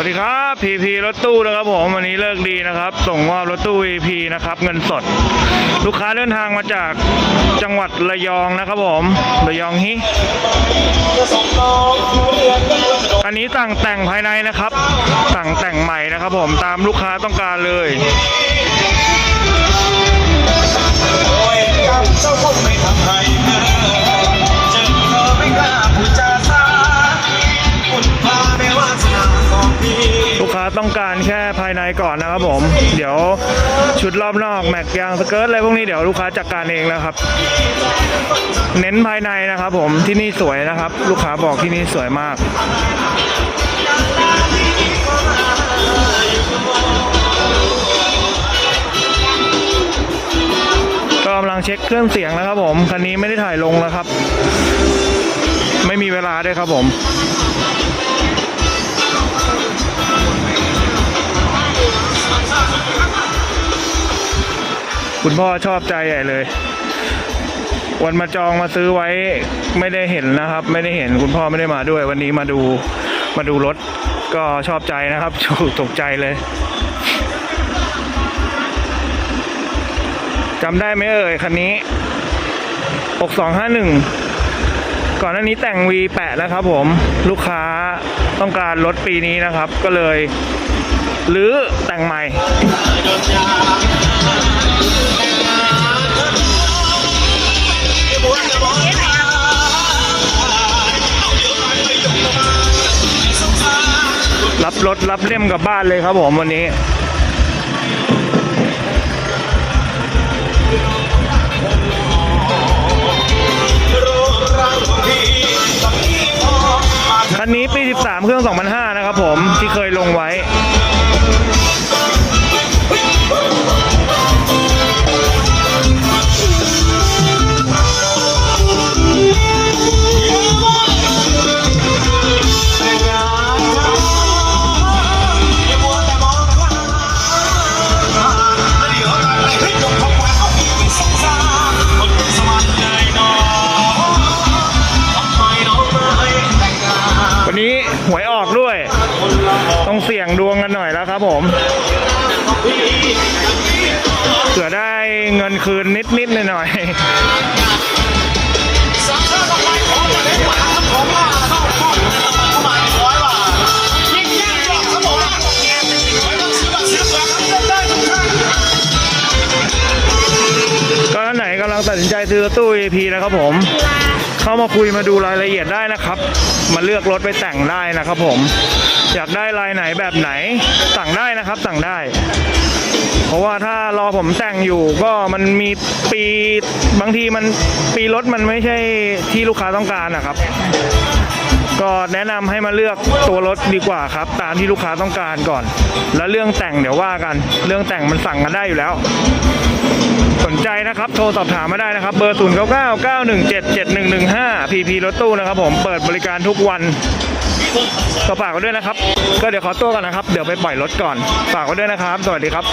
วัสดีครับพีพีรถตู้นะครับผมวันนี้เลิกดีนะครับ ส่งมอบรถตู้ EP นะครับ เงินสด ลูกค้าเดินทางมาจากจังหวัดระยองนะครับผมระยองฮิอันนี้สั่งแต่งภายในนะครับ สั่งแต่งใหม่นะครับผมตามลูกค้าต้องการเลย ก่อนนะครับผม เดี๋ยวชุดรอบนอกแม็กยางสเกิร์ตอะไรพวกนี้เดี๋ยวลูกค้าจัดการเองนะครับ เน้นภายในนะครับ ผมที่นี่สวยนะครับ ลูกค้าบอกที่นี่สวยมากก็กำลังเช็คเครื่องเสียงนะครับ ผมคันนี้ไม่ได้ถ่ายลงแล้วครับ ไม่มีเวลาด้วยครับผม คุณพ่อชอบใจใหญ่เลย วันมาจองมาซื้อไว้ไม่ได้เห็นนะครับ ไม่ได้เห็นคุณพ่อไม่ได้มาด้วย วันนี้มาดูมาดูรถก็ชอบใจนะครับถูกตกใจเลยจำได้ไหมเอ่ยคันนี้ 6251 ก่อนหน้านี้แต่ง V8 นะครับผมลูกค้าต้องการรถปีนี้นะครับ ก็เลย หรือแต่งใหม่ รับรถรับเล่มกับบ้านเลยครับผมวันนี้ คันนี้ปี 13 เครื่อง 2005 นะครับผม งเสี่ยงดวงกันหน่อยแล้วครับผมเผื่อได้เงินคืนนิดๆหน่อยๆ งตัดสินใจซื้อรถตู้ EP นะครับผม เข้ามาคุยมาดูรายละเอียดได้นะครับ มาเลือกรถไปแต่งได้นะครับผม อยากได้ลายไหนแบบไหนสั่งได้นะครับสั่งได้ เพราะว่าถ้ารอผมแต่งอยู่ก็มันมีปีบางทีมันปีรถมันไม่ใช่ที่ลูกค้าต้องการนะครับ ก็แนะนำให้มาเลือกตัวรถดีกว่าครับ ตามที่ลูกค้าต้องการก่อน แล้วเรื่องแต่งเดี๋ยวว่ากัน เรื่องแต่งมันสั่งกันได้อยู่แล้ว สนใจนะครับโทรสอบถามมาได้นะครับ เบอร์ 0 9 9 9 1 7 7 1 1 5 PP รถตู้นะครับผมเปิดบริการทุกวันก็ฝากไว้ด้วยนะครับ ก็เดี๋ยวขอตัวกันนะครับ เดี๋ยวไปปล่อยรถก่อน ฝากไว้ด้วยนะครับ สวัสดีครับ